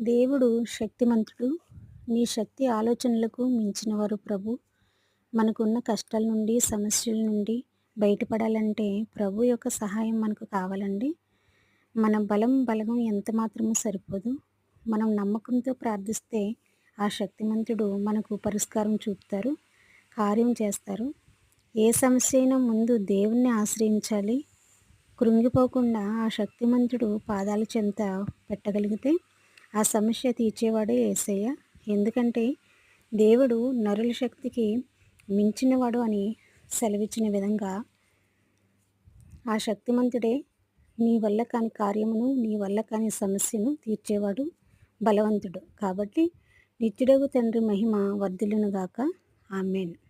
దేవుడు శక్తిమంతుడు. నీ శక్తి ఆలోచనలకు మించినవారు ప్రభు. మనకున్న కష్టాల నుండి సమస్యల నుండి బయటపడాలంటే ప్రభు యొక్క సహాయం మనకు కావాలండి. మన బలం బలగం ఎంత మాత్రమూ సరిపోదు. మనం నమ్మకంతో ప్రార్థిస్తే ఆ శక్తిమంతుడు మనకు పరిష్కారం చూపుతారు కార్యం చేస్తారు. ఏ సమస్య అయినా ముందు దేవుణ్ణి ఆశ్రయించాలి. కృంగిపోకుండా ఆ శక్తిమంతుడు పాదాల చెంత పెట్టగలిగితే ఆ సమస్య తీర్చేవాడే ఏసయ్య. ఎందుకంటే దేవుడు నరుల శక్తికి మించినవాడు అని సెలవిచ్చిన విధంగా ఆ శక్తిమంతుడే నీ వల్ల కాని కార్యమును నీ వల్ల కాని సమస్యను తీర్చేవాడు బలవంతుడు. కాబట్టి నిత్యుడగు తండ్రి మహిమ వర్ధులను గాక. ఆమెను.